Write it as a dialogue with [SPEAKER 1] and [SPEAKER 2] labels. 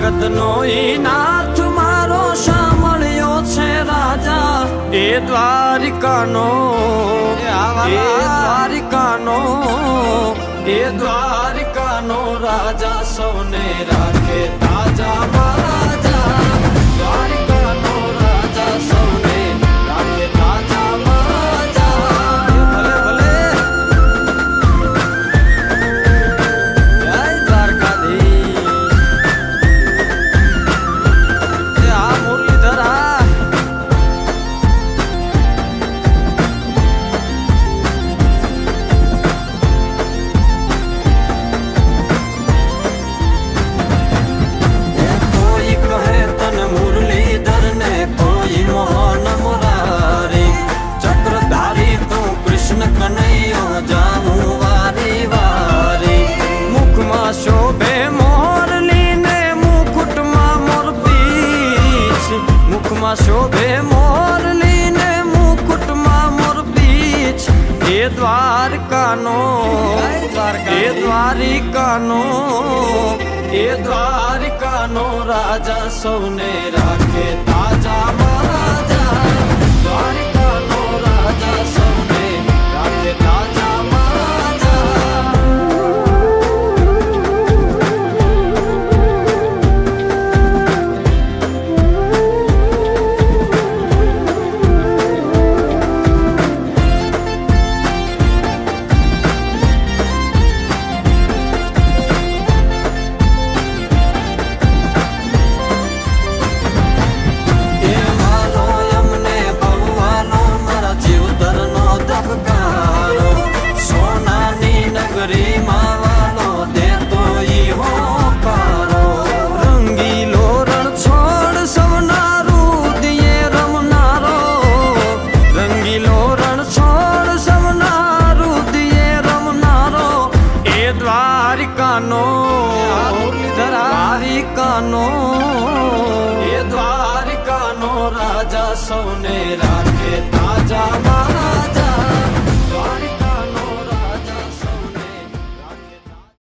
[SPEAKER 1] જગત નો નાથ મારો સાંભળ્યો છે રાજા. એ દ્વારિકાનો એ દ્વારિકાનો એ દ્વારિકાનો રાજા સૌને રાખે દ્વારકાનો એ દ્વારિકાનો એ દ્વારિકાનો રાજા સૌને રાખે દ્વારકાનો એ દ્વારકાનો રાજા સૌને રાખે તાજા મહારાજા